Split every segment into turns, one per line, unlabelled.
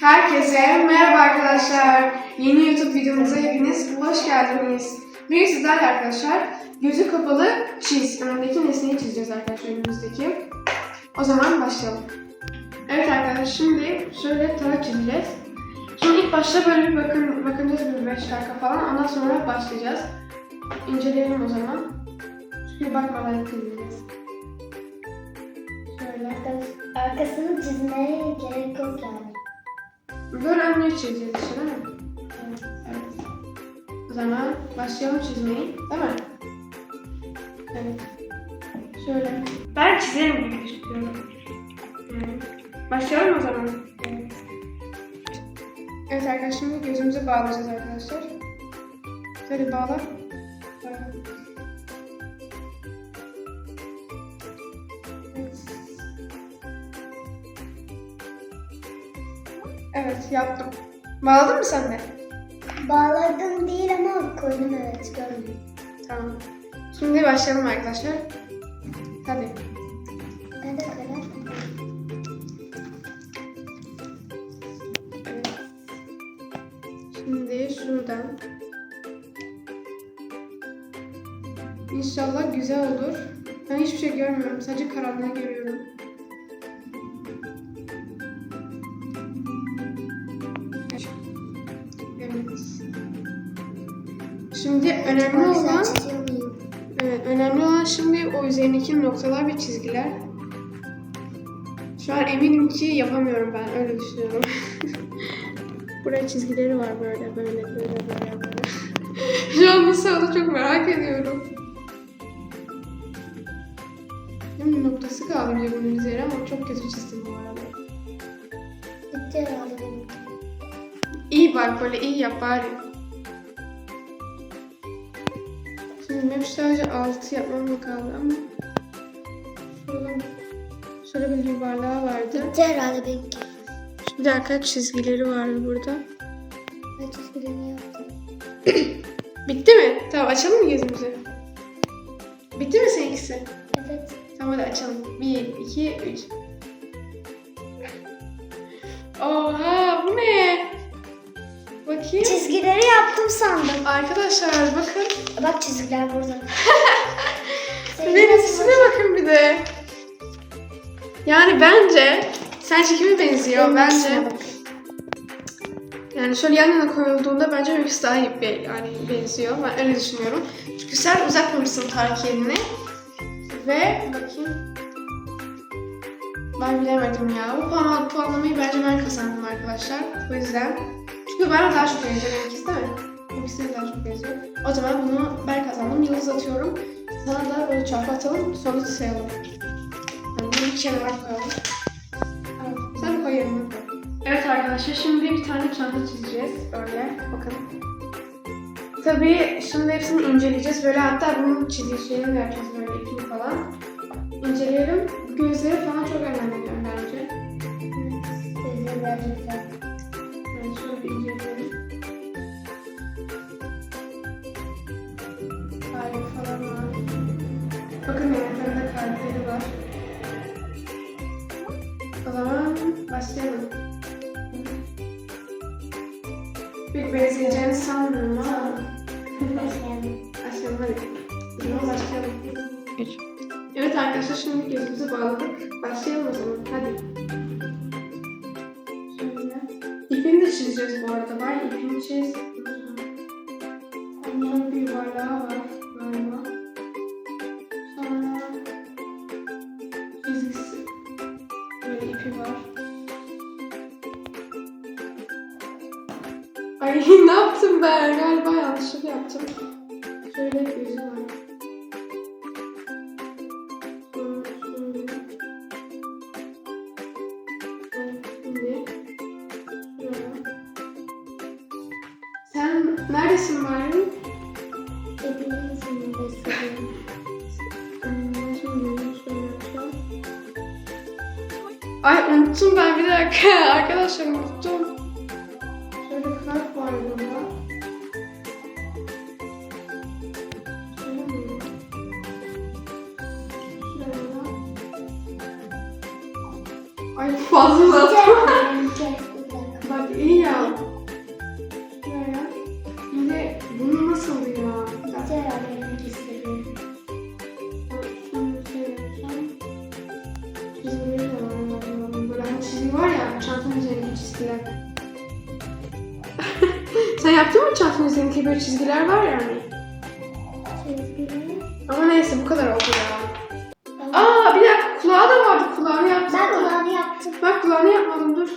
Herkese merhaba arkadaşlar. Yeni YouTube videomuza hepiniz hoş geldiniz. Bugün sizlerle arkadaşlar gözü kapalı çiz. Önündeki nesneyi çizeceğiz arkadaşlar önümüzdeki. O zaman başlayalım. Evet arkadaşlar şimdi şöyle tarak çizeceğiz. Şimdi ilk başta böyle bir bakın, bakacağız bir 5 dakika falan. Ondan sonra başlayacağız. İnceleyelim o zaman. Çünkü bakmadan çizeceğiz. Şöyle.
Arkasını çizmeye gerek yok yani.
Böyle önlüğü çizeceğiz değil mi? Evet. O zaman başlayalım çizmeyi, değil mi? Evet. Şöyle. Ben çizerim gibi düşünüyorum. Başlayalım o zaman. Evet. Evet arkadaşlar şimdi gözümüzü bağlayacağız arkadaşlar. Şöyle bağla. Böyle. Yaptım. Bağladın mı sen de?
Bağladım değil ama koydum evet gördüm.
Tamam. Şimdi başlayalım arkadaşlar. Hadi.
Ben de.
Evet. Şimdi şuradan. İnşallah güzel olur. Ben hiçbir şey görmüyorum. Sadece karanlığı görüyorum. Önemli olan? Evet, önemli olan şimdi o üzerindeki noktalar ve çizgiler. Şu an eminim ki yapamıyorum ben, öyle düşünüyorum. Buraya çizgileri var böyle, böyle, böyle, böyle, böyle. Şu an nasıl oldu çok merak ediyorum. Şimdi noktası kaldı bir bunun üzeri ama çok kötü çizdim bu arada.
Bitti herhalde benim.
İyi bak böyle iyi yap bari. Benim sadece altı yapmam mı kaldı ama şöyle bir yuvarlağı vardı.
Bitti herhalde benimki.
Şimdi arka çizgileri vardı burada.
Ben çizgilerini yaptım.
Bitti mi? Tamam açalım mı gözümüzü? Bitti mi seninkisi?
Evet.
Tamam hadi açalım. Bir, iki, üç. Oha bu ne? Bakayım.
Çizgileri yaptım sandım.
Arkadaşlar bakın.
Bak çizgiler burada.
Renklisine bakın bir de. Yani bence sence kime benziyor?
Benimkisine
Bence yani şöyle yan yana koyulduğunda bence benimkisi daha iyi bir, yani benziyor. Ben öyle düşünüyorum. Çünkü sen uzatmamışsın Tarık yerini. Ve bakayım. Ben bilemedim ya. Bu puan, puanlamayı bence ben kazandım arkadaşlar. O yüzden. Çünkü bana daha çok benziyor benimkisi değil mi? Benimkisi de daha çok benziyor. O zaman bunu ben kazandım. Yıldız atıyorum. Sana da böyle çarpı atalım. Sonuç sayalım. Yani bunu bir kenara koyalım. Evet, sen koy yerine koy. Evet arkadaşlar şimdi bir tane çanta çizeceğiz. Böyle bakın. Tabii şimdi hepsini inceleyeceğiz. Böyle hatta bunun çizilişlerini de yapacağız böyle ipini falan. İnceleyelim. Gözleri falan çok önemli bence.
Çizgiler güzel.
Pek benzeyeceğini sanmıyorum ama.
Başlayalım.
Başlayalım hadi. O zaman başlayalım. Evet arkadaşlar şimdi gözümüzü bağladık. Başlayalım o zaman. Hadi. Şöyle. İpini de çizeceğiz bu arada. Ben ipini çiz. Onların bir yuvarlağı var ben? Galiba yanlışlık yaptım. Şöyle gözü var. Sen neredesin şimdi şöyle yapacağım. Ay unuttum ben bir dakika. Arkadaşlar Ay, Fazla uzattım. Bak iyi ya. Yine bunu nasıl ya? Güzel
öğrenmek istedim. Böyle hani çizgi var ya çantanın üzerindeki çizgiler.
Sen yaptın mı çantanın üzerindeki böyle çizgiler var ya?
Hani? Çizgiler.
Ama neyse bu kadar oldu ya. Bak kulağını yapmadım dur.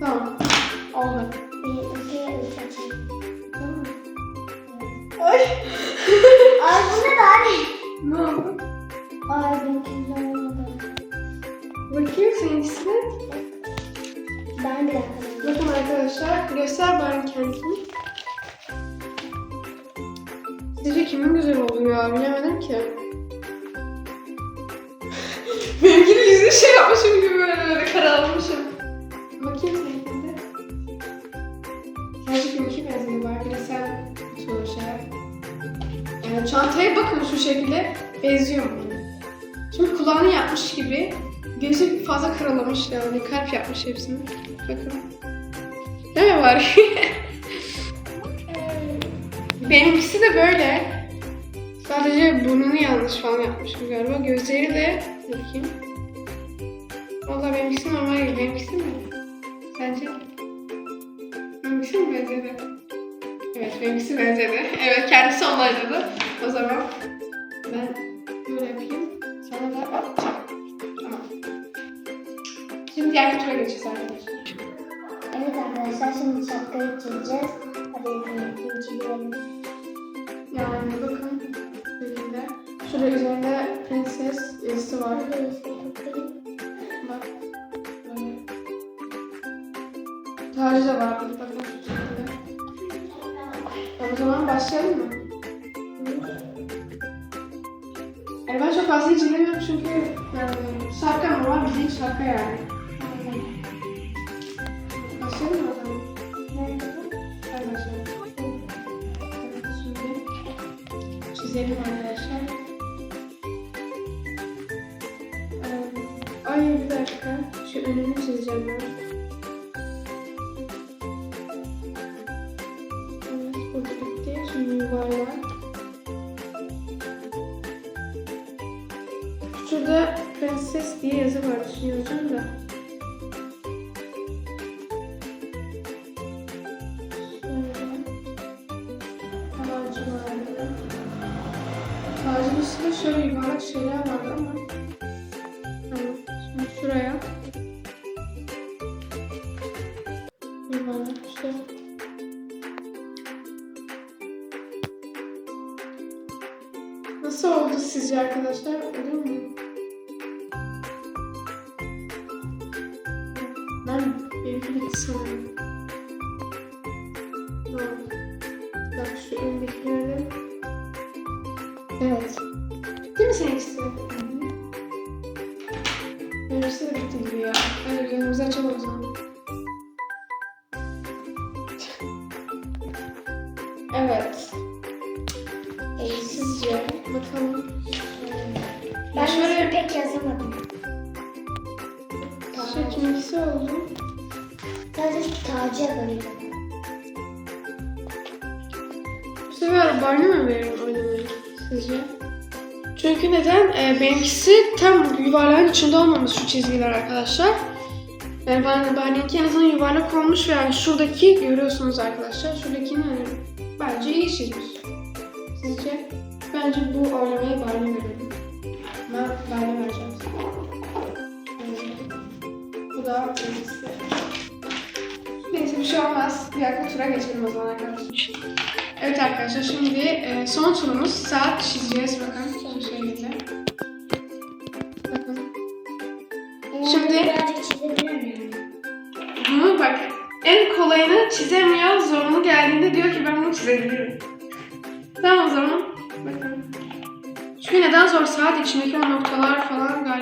Tamam. Oldu.
Ay. Ay bu ne lan?
Ne oldu?
Ay benimki güzel olmadı.
Bakayım seninkisi.
Ben bir dakika.
Bakın arkadaşlar göster bari kendini. Ya bilemedim ki. Benimkinin yüzünü şey yapmışım gibi böyle böyle karalamışım. Bakayım seninkinde. Sadece benimki benziyor var. Bir de sen sonuçta. Yani çantaya bakın şu şekilde benziyor mu? Şimdi kulağını yapmış gibi gözü fazla karalamış yani kalp yapmış hepsini. Bakın. Değil mi var? Benimkisi de böyle. Sadece burnunu yanlış falan yapmışım galiba. Gözleri de bakayım. Vallahi benimkisi normal gibi. Benimkisi mi? Sence? Benimkisi mi benzedi? Evet benimkisi benzedi. Evet kendisi onayladı. O zaman ben böyle yapayım. Sana da Tamam. Şimdi diğer kutuya geçeceğiz arkadaşlar.
Evet arkadaşlar şimdi şapkayı çizeceğiz. Hadi. Çizelim.
Yani var. Da var. Bakın. O zaman başlayalım mı? Yani ben çok fazla hiç izlemiyorum çünkü yani şarkı mı var? Bildiğin şarkı yani. Başlayalım mı o zaman? Hadi başlayalım. Çizelim arkadaşlar. Burada bitti. Şimdi yuvarlak. Şurada prenses diye yazı var düşünüyorum da. Nasıl oldu sizce arkadaşlar? Olur mu? Ben bitti sanırım. Tamam. Bak şu öndekileri. Evet. Bitti mi seninkisi? Benimkisi de bitti gibi ya. Hadi gözümüzü açalım o zaman. Evet. Bu sefer Barney mi verelim oynamayı sizce? Çünkü neden? Ee, benimkisi tam yuvarlağın içinde olmamış şu çizgiler arkadaşlar. Yani ben Barney'inki en azından yuvarlak olmuş ve yani şuradaki görüyorsunuz arkadaşlar. Şuradakini hani bence iyi çizmiş. Sizce? Bence bu oynamayı Barney verelim. Ben Barney vereceğim. Bu da benimkisi. Şey olmaz. Bir dakika tura geçelim o zaman arkadaşlar. Evet arkadaşlar şimdi e, son turumuz saat çizeceğiz bakın şu şekilde. Bakın. Şimdi-? Bunu bak en kolayını çizemiyor zorunu geldiğinde diyor ki ben bunu çizebilirim. Tamam o zaman bakın. Çünkü neden zor saat içindeki o noktalar falan galiba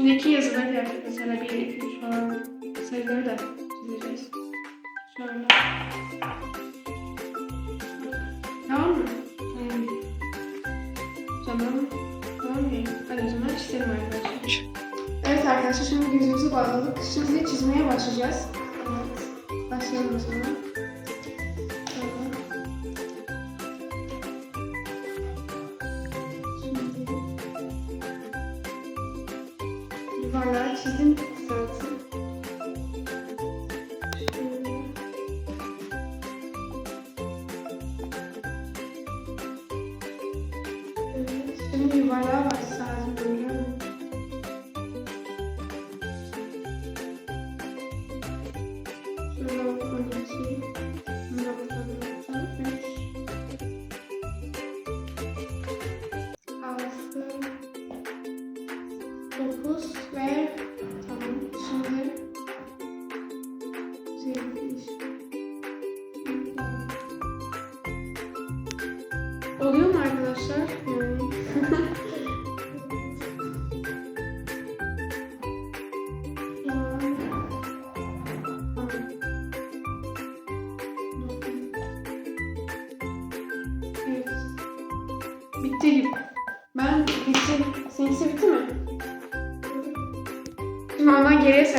İçindeki yazıları yaptık mesela bir, iki, üç falan sayıları da çizeceğiz. Şöyle. Tamam mı? Tamam. Tamam. Tamam mı? Hadi o zaman çizelim arkadaşlar. Evet arkadaşlar şimdi gözümüzü bağladık. Şimdi çizmeye başlayacağız. Evet. Başlayalım o zaman.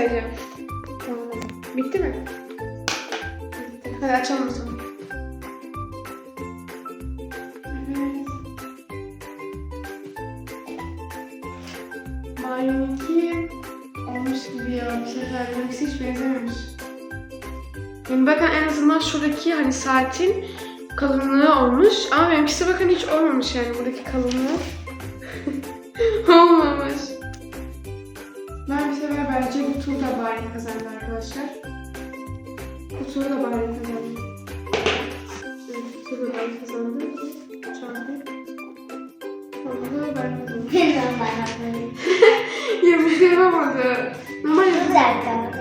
Sayacağım. Tamam. Bitti mi? Bitti. Hadi açalım o zaman. Evet. Mario'nunki olmuş gibi ya. Bu sefer benimkisi hiç benzememiş. Yani bakın en azından şuradaki hani saatin kalınlığı olmuş ama benimkisi bakın hiç olmamış yani buradaki kalınlığı. olmamış. Sefer bence bu tur da bari kazandı arkadaşlar. Bu tur da bari kazandı. Bu tur da bari kazandı. Çarpı. Sonra da ben kazandım.
Ne zaman bayramları?
ya bir şey yapamadı. Normal yapamadı.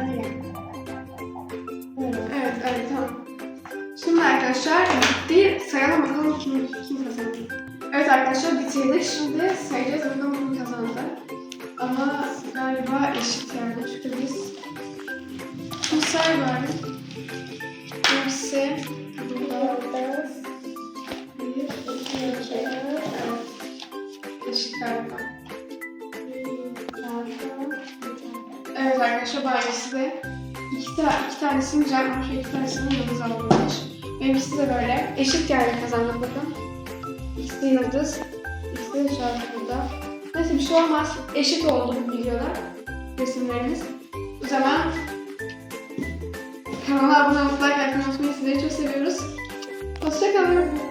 Böyle.
Evet, evet tamam. Şimdi arkadaşlar bitti. Sayalım bakalım kim, kim kazandı. Evet arkadaşlar bitirdik. Şimdi sayacağız bakalım kim kazandı. Ama galiba eşit yani. Çünkü biz... Say bari. Hepsi burada bir, iki, üç, evet. Eşit galiba. Evet arkadaşlar Bayesi de iki, ta iki tanesini cevapmış ve iki tanesini yıldız almış. Benimkisi de böyle. Eşit geldi kazandık bakın. İkisi de yıldız. İkisi de şarkı burada. Neyse bir şey olmaz. Eşit oldu bu videoda. Resimlerimiz. O zaman kanala abone olup like atmayı unutmayın. Sizleri çok seviyoruz. Hoşçakalın.